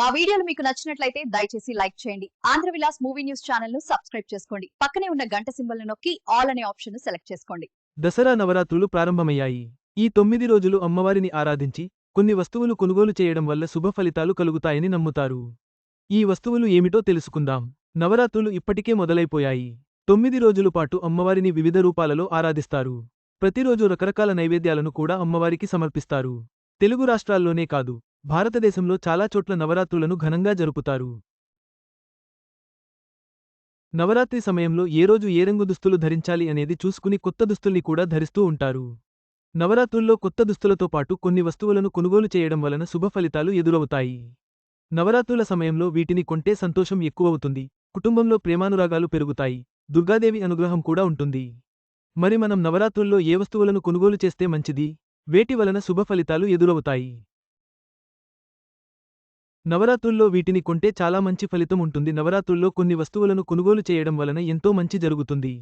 మా వీడియోలు మీకు నచ్చినట్లయితే దయచేసి లైక్ చేయండి. ఆంధ్ర విలాస్ మూవీ న్యూస్ ఛానల్ను సబ్స్క్రైబ్ చేసుకోండి. పక్కనే ఉన్న గంట సింబల్ నొక్కి ఆల్ అనే ఆప్షన్ను సెలెక్ట్ చేసుకోండి. దసరా నవరాత్రులు ప్రారంభమయ్యాయి. ఈ తొమ్మిది రోజులు అమ్మవారిని ఆరాధించి కొన్ని వస్తువులు కొనుగోలు చేయడం వల్ల శుభ ఫలితాలు కలుగుతాయని నమ్ముతారు. ఈ వస్తువులు ఏమిటో తెలుసుకుందాం. నవరాత్రులు ఇప్పటికే మొదలైపోయాయి. తొమ్మిది రోజుల పాటు అమ్మవారిని వివిధ రూపాలలో ఆరాధిస్తారు. ప్రతిరోజు రకరకాల నైవేద్యాలను కూడా అమ్మవారికి సమర్పిస్తారు. తెలుగు రాష్ట్రాల్లోనే కాదు భారతదేశంలో చాలా చోట్ల నవరాత్రులను ఘనంగా జరుపుతారు. నవరాత్రి సమయంలో ఏ రోజు ఏ రంగు దుస్తులు ధరించాలి అనేది చూసుకుని కొత్త దుస్తుల్ని కూడా ధరిస్తూ ఉంటారు. నవరాత్రుల్లో కొత్త దుస్తులతో పాటు కొన్ని వస్తువులను కొనుగోలు చేయడం వలన శుభ ఫలితాలు ఎదురవుతాయి. నవరాత్రుల సమయంలో వీటిని కొంటే సంతోషం ఎక్కువవుతుంది కుటుంబంలో ప్రేమానురాగాలు పెరుగుతాయి దుర్గాదేవి అనుగ్రహం కూడా ఉంటుంది. మరి మనం నవరాత్రుల్లో ఏ వస్తువులను కొనుగోలు చేస్తే మంచిది? వేటి వలన శుభ ఫలితాలు ఎదురవుతాయి? నవరాత్రుల్లో వీటిని కొంటే చాలా మంచి ఫలితం ఉంటుంది. నవరాత్రుల్లో కొన్ని వస్తువులను కొనుగోలు చేయడం వలన ఎంతో మంచి జరుగుతుంది.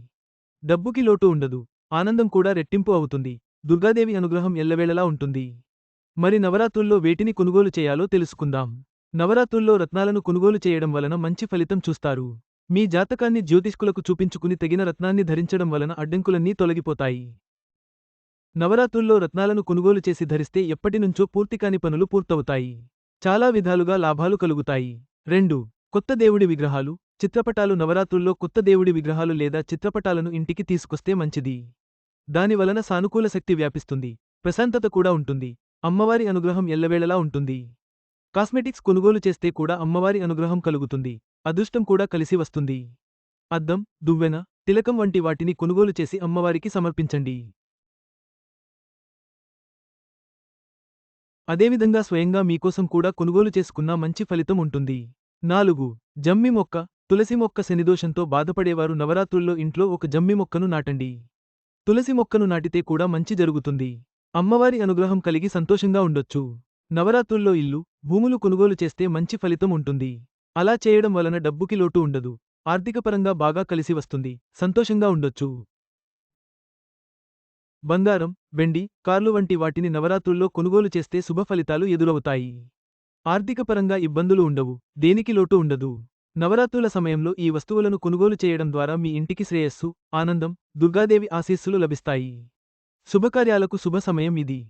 డబ్బుకి లోటు ఉండదు. ఆనందం కూడా రెట్టింపు అవుతుంది. దుర్గాదేవి అనుగ్రహం ఎల్లవేళలా ఉంటుంది. మరి నవరాత్రుల్లో వేటిని కొనుగోలు చేయాలో తెలుసుకుందాం. నవరాత్రుల్లో రత్నాలను కొనుగోలు చేయడం వలన మంచి ఫలితం చూస్తారు. మీ జాతకాన్ని జ్యోతిష్కులకు చూపించుకుని తగిన రత్నాన్ని ధరించడం వలన అడ్డంకులన్నీ తొలగిపోతాయి. నవరాత్రుల్లో రత్నాలను కొనుగోలు చేసి ధరిస్తే ఎప్పటినుంచో పూర్తికాని పనులు పూర్తవుతాయి. చాలా విధాలుగా లాభాలు కలుగుతాయి. రెండు కొత్త దేవుడి విగ్రహాలు చిత్రపటాలు నవరాత్రుల్లో కొత్త దేవుడి విగ్రహాలు లేదా చిత్రపటాలను ఇంటికి తీసుకొస్తే మంచిది. దానివలన సానుకూల శక్తి వ్యాపిస్తుంది ప్రశాంతత కూడా ఉంటుంది అమ్మవారి అనుగ్రహం ఎల్లవేళలా ఉంటుంది. కాస్మెటిక్స్ కొనుగోలు చేస్తే కూడా అమ్మవారి అనుగ్రహం కలుగుతుంది అదృష్టం కూడా కలిసి వస్తుంది. అద్దం దువ్వెన తిలకం వంటి వాటిని కొనుగోలు చేసి అమ్మవారికి సమర్పించండి. అదేవిధంగా స్వయంగా మీకోసం కూడా కొనుగోలు చేసుకున్నా మంచి ఫలితం ఉంటుంది. నాలుగు జమ్మి మొక్క తులసి మొక్క శనిదోషంతో బాధపడేవారు నవరాత్రుల్లో ఇంట్లో ఒక జమ్మి మొక్కను నాటండి. తులసి మొక్కను నాటితే కూడా మంచి జరుగుతుంది. అమ్మవారి అనుగ్రహం కలిగి సంతోషంగా ఉండొచ్చు. నవరాత్రుల్లో ఇల్లు భూములు కొనుగోలు చేస్తే మంచి ఫలితం ఉంటుంది. అలా చేయడం వలన డబ్బుకి లోటు ఉండదు. ఆర్థికపరంగా బాగా కలిసి వస్తుంది. సంతోషంగా ఉండొచ్చు. బంగారం వెండి కార్లు వంటి వాటిని నవరాత్రుల్లో కొనుగోలు చేస్తే శుభ ఫలితాలు ఎదురవుతాయి. ఆర్థికపరంగా ఇబ్బందులు ఉండవు దేనికి లోటు ఉండదు. నవరాత్రుల సమయంలో ఈ వస్తువులను కొనుగోలు చేయడం ద్వారా మీ ఇంటికి శ్రేయస్సు ఆనందం దుర్గాదేవి ఆశీస్సులు లభిస్తాయి. శుభకార్యాలకు శుభ సమయం ఇది.